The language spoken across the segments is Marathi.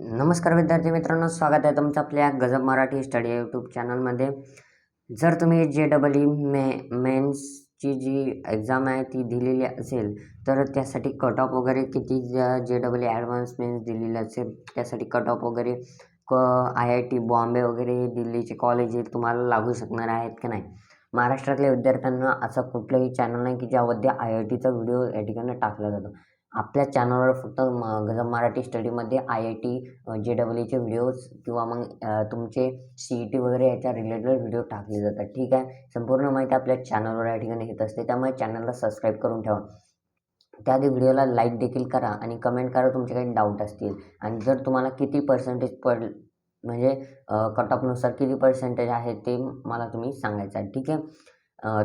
नमस्कार विद्यार्थी मित्रांनो स्वागत आहे तुमचं आपल्या गजब मराठी स्टडी यूट्यूब चॅनलमध्ये जर तुम्ही जे डबल ई मे मेन्सची जी एक्झाम आहे ती दिलेली असेल तर त्यासाठी कट ऑफ वगैरे किती जे डबल ई ॲडव्हान्स मेन्स दिलेली असेल त्यासाठी कट ऑफ वगैरे क आय आय टी बॉम्बे वगैरे दिल्लीचे कॉलेजेस तुम्हाला लागू शकणार आहेत की नाही? महाराष्ट्रातल्या विद्यार्थ्यांना असं कुठलंही चॅनल नाही की ज्यामध्ये आय आय टीचा व्हिडिओ या ठिकाणी टाकला जातो. आपल्या चॅनलवर फक्त म गजब मराठी स्टडीमध्ये I I T J double ईचे videos किंवा मग तुमचे सी ई टी वगैरे याच्या रिलेटेड व्हिडिओ टाकले जातात. ठीक आहे? संपूर्ण माहिती आपल्या चॅनलवर या ठिकाणी येत असते. त्यामुळे चॅनलला सबस्क्राईब करून ठेवा. त्याआधी व्हिडिओला लाईक देखील करा आणि कमेंट करा तुमचे काही डाऊट असतील. आणि जर तुम्हाला किती पर्सेंटेज पड म्हणजे कट ऑफनुसार किती पर्सेंटेज आहे ते मला तुम्ही सांगायचं आहे. ठीक आहे?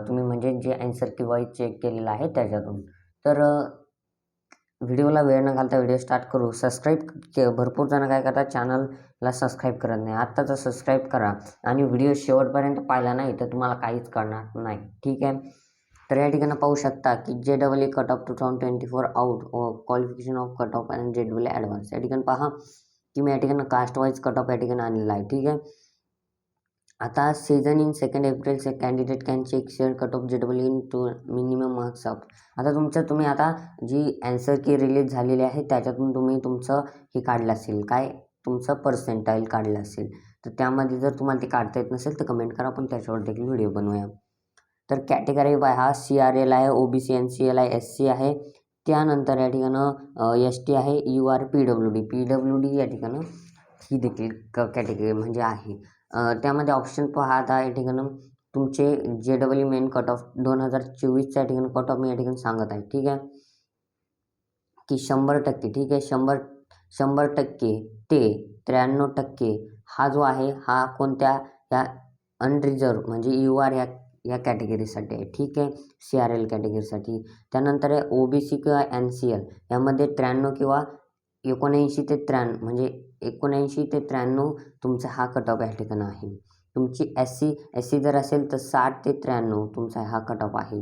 तुम्ही म्हणजे जे अँसर किंवा चेक केलेलं आहे त्याच्यातून. तर व्हिडिओला वेळ न घालता व्हिडिओ स्टार्ट करू. सबस्क्राईब के भरपूर जण काय करतात चॅनलला सबस्क्राईब करत नाही. आत्ताच सबस्क्राईब करा. आणि व्हिडिओ शेवटपर्यंत पाहिला नाही तर तुम्हाला काहीच कळणार नाही. ठीक आहे? तर या ठिकाणी पाहू शकता की J double E cut off two thousand twenty four out qualification of cut off and J double advance या ठिकाणी पहा की मी या ठिकाणी कास्ट वाईज कट ऑफ या ठिकाणी आणलेला आहे. ठीक आहे? आता सीझन इन सेकंड एप्रिल से candidate can check their cut off J double in to minimum marks of आता तुमचं तुम्ही आता जी ॲन्सर की रिलीज झालेली आहे त्याच्यातून तुम्ही तुमचं हे काढलं असेल. काय? तुमचं पर्सेंटाईल काढलं असेल. तर त्यामध्ये जर तुम्हाला ते काढता येत नसेल तर कमेंट करा. आपण त्याच्यावर देखील व्हिडिओ बनवूया. तर कॅटेगरी बाय हा सी आर एल आहे O B C N C L आहे एस सी आहे. त्यानंतर या ठिकाणं एस टी आहे U R P W D P W D या ठिकाणं ही देखील क कॅटेगरी म्हणजे आहे. त्यामध्ये ऑप्शन पाहता या ठिकाणं तुमचे J double E main cut off दोन हजार चोवीसच्या ठिकाणी कट ऑफ मी या ठिकाणी सांगत आहे. ठीक आहे? की शंभर टक्के. ठीक आहे? शंभर शंभर टक्के ते त्र्याण्णव टक्के हा जो आहे हा कोणत्या या अनरिझर्व म्हणजे यू आर या या कॅटेगरीसाठी आहे. ठीक आहे? सी आर एल कॅटेगरीसाठी त्यानंतर आहे ओ बी सी किंवा एन सी एल यामध्ये त्र्याण्णव किंवा एकोणऐंशी ते त्र्याण्णव म्हणजे एकोणऐंशी ते त्र्याण्णव तुमचा हा कट ऑफ या ठिकाणी आहे. तुमची एस सी एस सी जर असेल तर साठ ते त्र्याण्णव तुमचा हा कट ऑफ आहे.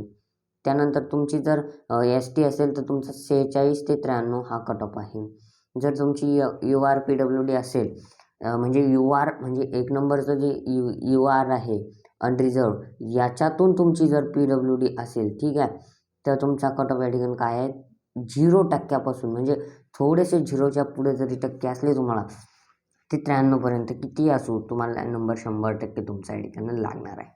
त्यानंतर तुमची जर एस टी असेल तर तुमचा सेहेचाळीस ते त्र्याण्णव हा कट ऑफ आहे. जर तुमची U R P W D असेल म्हणजे यू आर म्हणजे एक नंबरचं जे यू यू आर आहे अनरिझर्व याच्यातून तुमची जर पी डब्ल्यू डी असेल ठीक आहे तर तुमचा कट ऑफ या ठिकाणी काय आहे? झिरो टक्क्यापासून म्हणजे थोडेसे झिरोच्या पुढे जरी टक्के असले तुम्हाला ते त्र्याण्णवपर्यंत किती असू तुम्हाला नंबर शंभर टक्के तुमचा या ठिकाणी लागणार आहे.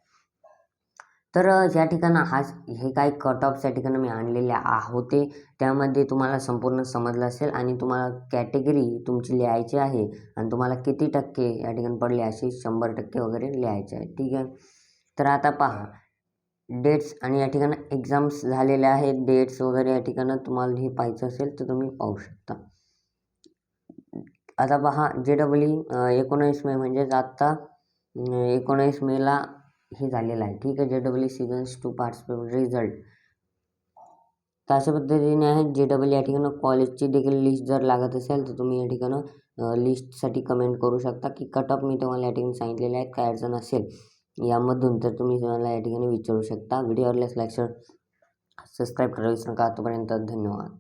तर ह्या या ठिकाणं हा हे काही कट ऑफ या ठिकाणी मी आणलेले आ होते त्यामध्ये तुम्हाला संपूर्ण समजलं असेल आणि तुम्हाला कॅटेगरी तुमची लिहायची आहे आणि तुम्हाला किती टक्के या ठिकाणी पडले असे शंभर टक्के वगैरे लिहायचे आहे. ठीक आहे? तर आता पहा डेट्स आणि या ठिकाणं एक्झाम्स झालेल्या आहेत. डेट्स वगैरे या ठिकाणं तुम्हाला हे पाहायचं असेल तर तुम्ही पाहू शकता. आता पहा जे डबल ई एकोणीस मे म्हणजेच आत्ता अं, एकोणीस मेला हे झालेलं आहे. ठीक आहे J double E seasons to participate result. तर अशा पद्धतीने आहे जे डबल या ठिकाणं कॉलेजची देखील लिस्ट जर लागत असेल तर तुम्ही या ठिकाणं लिस्टसाठी कमेंट करू शकता की कटअप मी तुम्हाला या ठिकाणी सांगितलेले आहेत काय अडचण असेल. यामधून तर तुम्ही मला या ठिकाणी विचारू शकता. व्हिडिओ आवडल्यास लाईक सबस्क्राईब करा विसरू नका. तोपर्यंत धन्यवाद.